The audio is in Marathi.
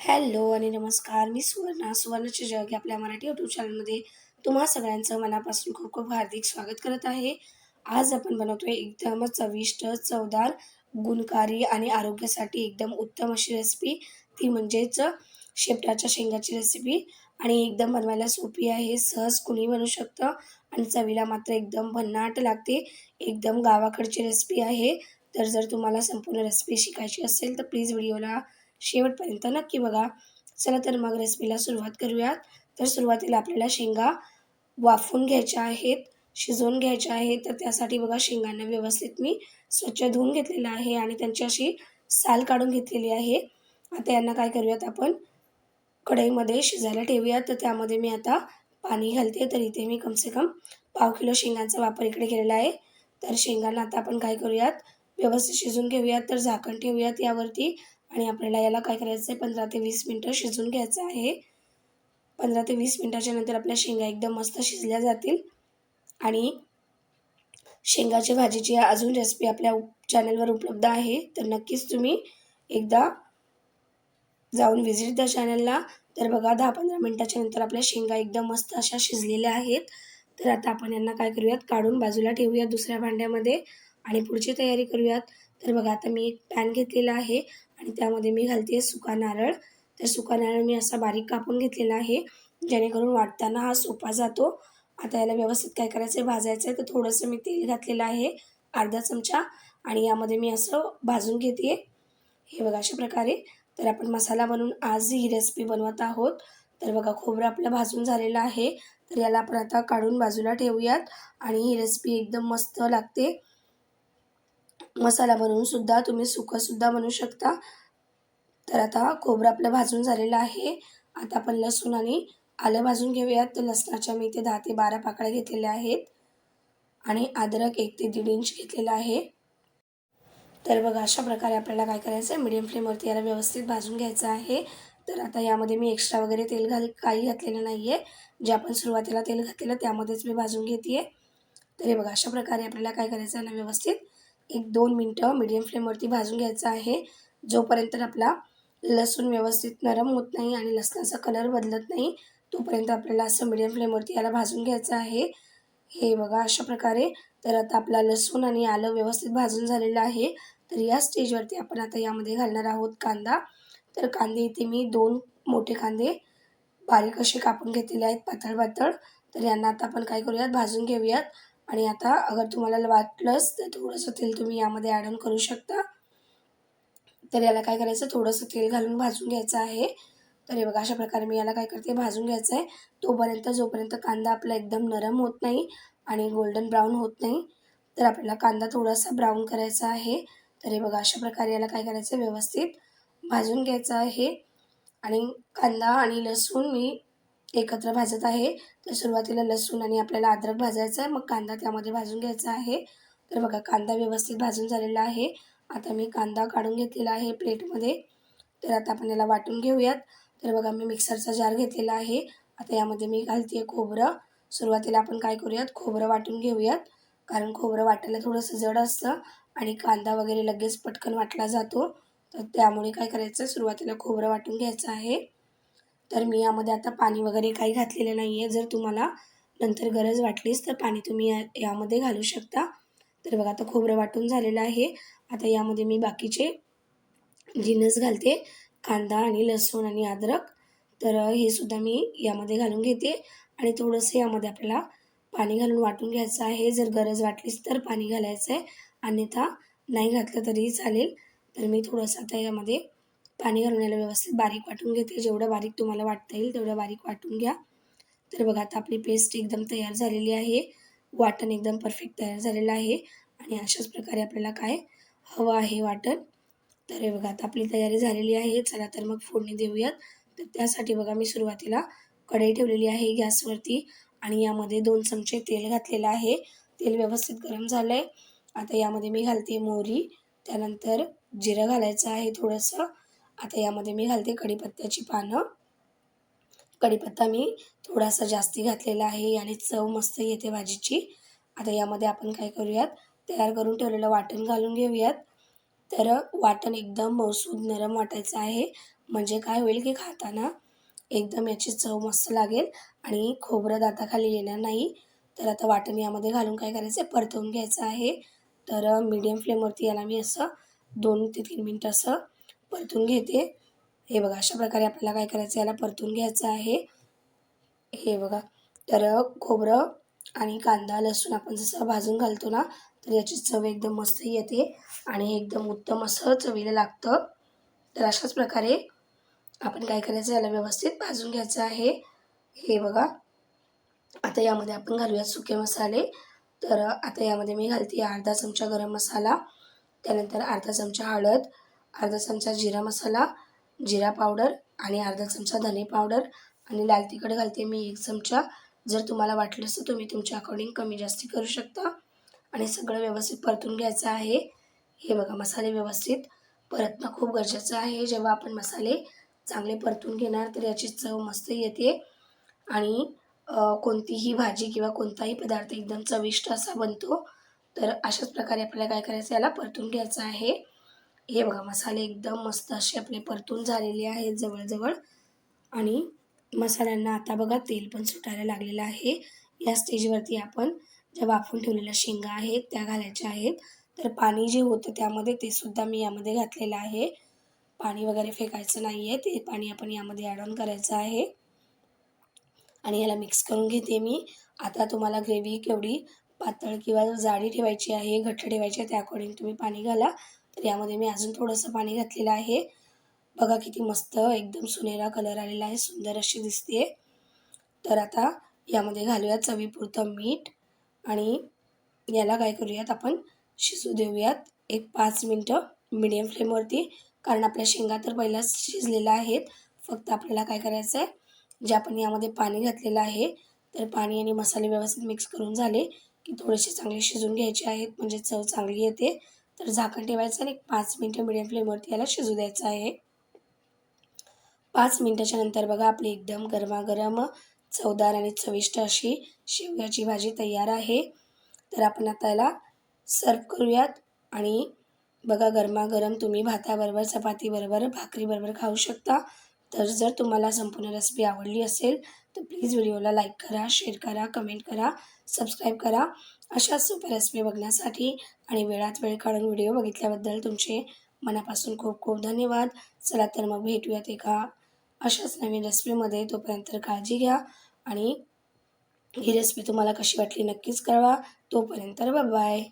हॅलो आणि नमस्कार. मी सुवर्णा सुवर्णाचे जग या आपल्या मराठी यूट्यूब चॅनलमध्ये तुम्हा सगळ्यांचं मनापासून खूप खूप हार्दिक स्वागत करत आहे. आज आपण बनवतोय एकदम चविष्ट चवदार गुणकारी आणि आरोग्यासाठी एकदम उत्तम अशी रेसिपी ती म्हणजेच शेपटाच्या शेंगाची रेसिपी आणि एकदम बनवायला सोपी आहे सहज कुणी बनवू शकतं. आणि चवीला मात्र एकदम भन्नाट लागते. एकदम गावाकडची रेसिपी आहे. तर जर तुम्हाला संपूर्ण रेसिपी शिकायची असेल तर प्लीज व्हिडिओला शेवटपर्यंत नक्की बघा. चला तर मग रेसिपीला सुरुवात करूयात. तर सुरुवातीला आपल्याला शेंगा वाफून घ्यायच्या आहेत शिजवून घ्यायच्या आहेत. तर त्यासाठी बघा शेंगांना व्यवस्थित मी स्वच्छ धुवून घेतलेलं आहे आणि त्यांची अशी साल काढून घेतलेली आहे. आता यांना काय करूयात आपण? कढईमध्ये शिजायला ठेवूयात. तर त्यामध्ये मी आता पाणी घालते. तर इथे मी कमसे कम पाव किलो शेंगांचा वापर इकडे केलेला आहे. तर शेंगांना आता आपण काय करूयात? व्यवस्थित शिजून घेऊयात. तर झाकण ठेवूयात यावरती. आणि आपल्याला याला काय करायचं आहे पंधरा ते वीस मिनटं शिजून घ्यायचं आहे. पंधरा ते वीस मिनटाच्या नंतर आपल्या शेंगा एकदम मस्त शिजल्या जातील. आणि शेंगाची भाजीची अजून रेसिपी आपल्या चॅनलवर उपलब्ध आहे. तर नक्कीच तुम्ही एकदा जाऊन व्हिजिट द्या चॅनलला तर बघा दहा पंधरा मिनटाच्या नंतर आपल्या शेंगा एकदम मस्त अशा शिजलेल्या आहेत. तर आता आपण यांना काय करूयात? काढून बाजूला ठेवूयात दुसऱ्या भांड्यामध्ये आणि पुढची तयारी करूयात. तर बघा आता मी एक पॅन घेतलेला आहे. आणि त्यामध्ये मी घालते सुका नारळ. तर सुका नारळ मी असा बारीक कापून घेतलेला आहे जेणेकरून वाटताना हा सोपा जातो. आता याला व्यवस्थित काय करायचं आहे भाजायचं आहे तर थोडंसं मी तेल घातलेलं आहे अर्धा चमचा. आणि यामध्ये मी असं भाजून घेते. हे बघा अशा प्रकारे. तर आपण मसाला बनवून आज ही रेसिपी बनवत आहोत. तर बघा खोबरं आपलं भाजून झालेलं आहे. तर याला आपण आता काढून बाजूला ठेवूयात. आणि ही रेसिपी एकदम मस्त लागते. मसाला बनवून सुद्धा तुम्ही सुकंसुद्धा बनवू शकता. तर आता खोबरं आपलं भाजून झालेलं आहे. आता आपण लसूण आणि आलं भाजून घेऊयात. तर लसणाच्या मी इथे दहा ते बारा पाकळ्या घेतलेल्या आहेत. आणि अद्रक एक ते दीड इंच घेतलेला आहे. तर बघा अशा प्रकारे आपल्याला काय करायचं आहे मीडियम फ्लेमवरती याला व्यवस्थित भाजून घ्यायचं आहे. तर आता यामध्ये मी एक्स्ट्रा वगैरे तेल घाल काही घातलेलं नाही आहे जे आपण सुरुवातीला तेल घातलेलं त्यामध्येच मी भाजून घेते आहे तर हे बघा अशा प्रकारे आपल्याला काय करायचं आहे ना व्यवस्थित एक दोन मिनटं मीडियम फ्लेमवरती भाजून घ्यायचं आहे. जोपर्यंत आपला लसूण व्यवस्थित नरम होत नाही आणि लसणाचा कलर बदलत नाही तोपर्यंत आपल्याला असं मीडियम फ्लेमवरती याला भाजून घ्यायचं आहे. हे बघा अशा प्रकारे. तर आता आपला लसूण आणि आलं व्यवस्थित भाजून झालेलं आहे. तर या स्टेजवरती आपण आता यामध्ये घालणार आहोत कांदा. तर कांदे इथे मी दोन मोठे कांदे बारीक असे कापून घेतलेले आहेत पातळ पातळ तर यांना आता आपण काय करूयात? भाजून घेऊयात. आणि आता अगर तुम्हाला वाटलंच तर थोडंसं तेल तुम्ही यामध्ये ॲड ऑन करू शकता. तर याला काय करायचं? थोडंसं तेल घालून भाजून घ्यायचं आहे. तर हे बघा अशा प्रकारे मी याला काय करते? भाजून घ्यायचं आहे. तोपर्यंत जोपर्यंत कांदा आपला एकदम नरम होत नाही आणि गोल्डन ब्राऊन होत नाही तर आपल्याला कांदा थोडासा ब्राऊन करायचा आहे. तर हे बघा अशा प्रकारे याला काय करायचं? आहे व्यवस्थित भाजून घ्यायचं आहे. आणि कांदा आणि लसूण मी एकत्र भाजत आहे. तर सुरुवातीला लसूण आणि आपल्याला अद्रक भाजायचं आहे. मग कांदा त्यामध्ये भाजून घ्यायचा आहे. तर बघा कांदा व्यवस्थित भाजून झालेला आहे. आता मी कांदा काढून घेतलेला आहे प्लेटमध्ये. तर आता आपण याला वाटून घेऊयात. तर बघा मी मिक्सरचा जार घेतलेला आहे. आता यामध्ये मी घालते आहे खोबरं. सुरुवातीला आपण काय करूयात? खोबरं वाटून घेऊयात. कारण खोबरं वाटायला थोडंसं जड असतं आणि कांदा वगैरे लगेच पटकन वाटला जातो. तर त्यामुळे काय करायचं? सुरुवातीला खोबरं वाटून घ्यायचं आहे. तर मी यामध्ये आता पाणी वगैरे काही घातलेलं नाही आहे जर तुम्हाला नंतर गरज वाटलीच तर पाणी तुम्ही या यामध्ये घालू शकता. तर बघा आता खोबरं वाटून झालेलं आहे. आता यामध्ये मी बाकीचे जिनस घालते कांदा आणि लसूण आणि अद्रक. तर हे सुद्धा मी यामध्ये घालून घेते. आणि थोडंसं यामध्ये आपल्याला पाणी घालून वाटून घ्यायचं आहे. जर गरज वाटलीच तर पाणी घालायचं आहे अन्यथा नाही घातलं तरीही चालेल. तर मी थोडंसं आता यामध्ये पाणी घालून याला व्यवस्थित बारीक वाटून घेते. जेवढं बारीक तुम्हाला वाटता येईल तेवढं बारीक वाटून घ्या. तर बघा आता आपली पेस्ट एकदम तयार झालेली आहे. वाटण एकदम परफेक्ट तयार झालेलं आहे. आणि अशाच प्रकारे आपल्याला काय हवं आहे वाटण. तर हे बघा आता आपली तयारी झालेली आहे. चला तर मग फोडणी देऊयात. तर त्यासाठी बघा मी सुरुवातीला कढई ठेवलेली आहे गॅसवरती. आणि यामध्ये दोन चमचे तेल घातलेलं आहे. तेल व्यवस्थित गरम झालं आहे आता यामध्ये मी घालते मोहरी. त्यानंतर जिरं घालायचं आहे थोडंसं. आता यामध्ये मी घालते कढीपत्त्याची पानं. कढीपत्ता मी थोडासा जास्ती घातलेला आहे आणि चव मस्त येते भाजीची. आता यामध्ये आपण काय करूयात? तयार करून ठेवलेलं वाटण घालून घेऊयात. तर वाटण एकदम मऊसूद नरम वाटायचं आहे. म्हणजे काय होईल की खाताना एकदम याची चव मस्त लागेल आणि खोबरं दाताखाली येणार नाही. तर आता वाटण यामध्ये घालून काय करायचं आहे परतवून घ्यायचं आहे. तर मीडियम फ्लेमवरती याला मी असं दोन ते तीन मिनटं असं परतून घेते. हे बघा अशा प्रकारे आपल्याला काय करायचं याला परतून घ्यायचं आहे. हे बघा तर खोबरं आणि कांदा लसूण आपण जसं भाजून घालतो ना तर याची चव एकदम मस्त येते आणि एकदम उत्तम असं चवीला लागतं. तर अशाच प्रकारे आपण काय करायचं याला व्यवस्थित भाजून घ्यायचं आहे. हे बघा आता यामध्ये आपण घालूयात सुके मसाले. तर आता यामध्ये मी घालते अर्धा चमचा गरम मसाला त्यानंतर अर्धा चमचा हळद अर्धा चमचा जिरा मसाला जिरा पावडर आणि अर्धा चमचा धने पावडर. आणि लाल तिखट घालते मी एक चमचा. जर तुम्हाला वाटलं तर तुम्ही तुमच्या अकॉर्डिंग कमी जास्ती करू शकता. आणि सगळं व्यवस्थित परतून घ्यायचं आहे. हे बघा मसाले व्यवस्थित परतणं खूप गरजेचं आहे. जेव्हा आपण मसाले चांगले परतून घेणार तर याची चव मस्त येते. आणि कोणतीही भाजी किंवा कोणताही पदार्थ एकदम चविष्ट असा बनतो. तर अशाच प्रकारे आपल्याला काय करायचं याला परतून घ्यायचं आहे. हे बघा मसाले एकदम मस्त असे आपले परतून झालेले आहेत जवळजवळ. आणि मसाल्यांना आता बघा तेल पण सुटायला लागलेलं आहे. या स्टेजवरती आपण ज्या वाफून ठेवलेल्या शेंगा आहेत त्या घालायच्या आहेत. तर पाणी जे होतं त्यामध्ये ते सुद्धा मी यामध्ये घातलेलं आहे. पाणी वगैरे फेकायचं नाही आहे ते पाणी आपण यामध्ये ॲड ऑन करायचं आहे. आणि याला मिक्स करून घेते मी. आता तुम्हाला ग्रेव्ही केवढी पातळ किंवा जाडी ठेवायची आहे घट्ट ठेवायची आहे त्या अकॉर्डिंग तुम्ही पाणी घाला. तर यामध्ये मी अजून थोडंसं पाणी घातलेलं आहे. बघा किती मस्त एकदम सुनेरा कलर आलेला आहे सुंदर अशी दिसते तर आता यामध्ये घालूयात चवीपुरतं मीठ आणि याला काय करूयात आपण शिजू देऊयात एक पाच मिनटं मिडियम फ्लेमवरती कारण आपल्या शेंगा तर पहिलाच शिजलेल्या आहेत फक्त आपल्याला काय करायचं आहे जे आपण यामध्ये पाणी घातलेलं आहे तर पाणी आणि मसाले व्यवस्थित मिक्स करून झाले की थोडेसे चांगले शिजून घ्यायचे आहेत म्हणजे चव चांगली येते. तर झाकण ठेवायचं आणि एक पाच मिनटं मिडियम फ्लेमवरती याला शिजू द्यायचं आहे. पाच मिनटाच्या नंतर बघा आपली एकदम गरमागरम चवदार आणि चविष्ट अशी शेवग्याची भाजी तयार आहे. तर आपण आता याला सर्व करूयात आणि बघा गरमागरम तुम्ही भाताबरोबर चपातीबरोबर भाकरीबरोबर खाऊ शकता. तर जर तुम्हाला संपूर्ण रेसिपी आवडली असेल तर प्लीज व्हिडिओला लाईक करा शेअर करा कमेंट करा सबस्क्राईब करा. अशा सोप्या रेसिपी बघण्यासाठी आणि वेळात वेळ काढून व्हिडिओ बघितल्याबद्दल तुमचे मनापासून खूप खूप धन्यवाद. चला तर मग भेटूयात एका अशाच नवीन रेसिपीमध्ये तोपर्यंत काळजी घ्या आणि ही रेसिपी तुम्हाला कशी वाटली नक्कीच कळवा. तोपर्यंत बाय